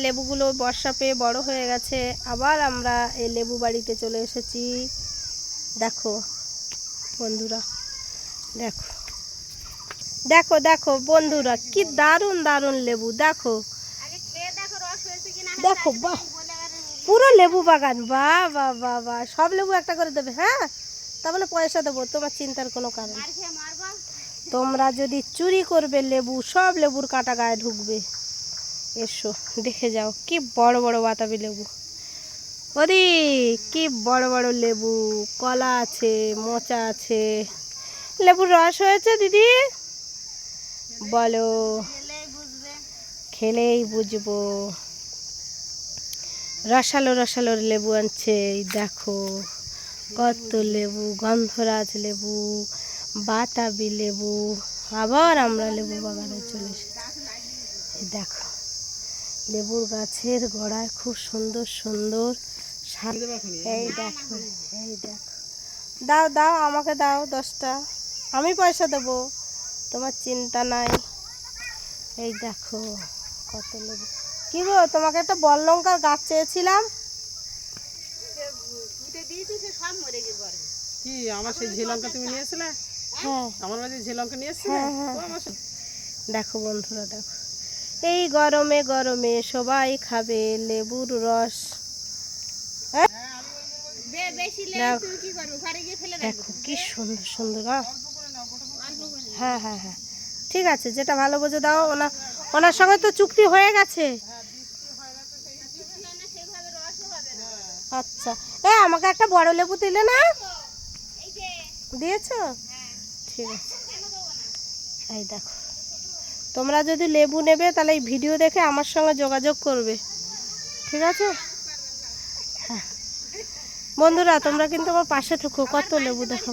লেবুগুলো বর্ষা পেয়ে বড় হয়ে গেছে। আবার আমরা এই লেবু বাড়িতে চলে এসেছি। দেখো বন্ধুরা দেখো। দেখো দেখো বন্ধুরা কি দারুণ দারুণ লেবু দেখো। দেখো বাহ। পুরো লেবু বাগান বাহ বাহ বাহ বাহ। সব লেবু একটা করে দেবে হ্যাঁ? তাহলে পয়সা দেবো তোমার চিন্তার কোনো কারণ। তোমরা যদি চুরি করবে লেবু সব লেবুর কাটা গায়ে ঢুকবে। এসো, দেখে যাও, কি বড় বড় বাতাবি লেবু। ওদি, কি বড় বড় লেবু, কলা আছে, মোচা আছে। লেবুর রস হয়েছে, দিদি? বলো, খেলেই বুঝব। রসালো রসালো লেবু আনছে দেখো। কত লেবু, গন্ধরাজ লেবু, বাতাবি লেবু, আবার আমরা লেবু বাগানে চলে এসেছি। দেখো। লেবুর গাছের গোড়ায় খুব সুন্দর সুন্দর এই দেখো এই দেখো। দাও দাও আমাকে দাও দশটা। আমি পয়সা দেবো তোমার চিন্তা নাই। এই দেখো কত লেবু। কি গো তোমাকে একটা বল লঙ্কার গাছ চেয়েছিলাম। কি আমার সেই ঝিলঙ্কা তুমি নিয়েছিলে হ্যাঁ। আমার বাড়ি ঝিলঙ্কা নিয়েছিলে হ্যাঁ, হ্যাঁ। ও আমার সাথে- দেখো বন্ধুরা দেখো। এই গরমে গরমে সবাই খাবে লেবুর রস। হ্যাঁ? দেখো দেখো কি সুন্দর সুন্দর। হ্যাঁ হ্যাঁ হ্যাঁ। ঠিক আছে যেটা ভালো বোঝো দাও। ওনা ওনার সঙ্গে তো চুক্তি হয়ে গেছে। আচ্ছা। এ আমাকে একটা বড় লেবু দিলে না? দিয়েছ? ঠিক আছে। এই দেখো। তোমরা যদি লেবু নেবে, তাহলে এই ভিডিও দেখে আমার সঙ্গে যোগাযোগ করবে। ঠিক আছে? হ্যাঁ। বন্ধুরা, তোমরা কিন্তু আমার পাশে থাকো। কত লেবু দেখো।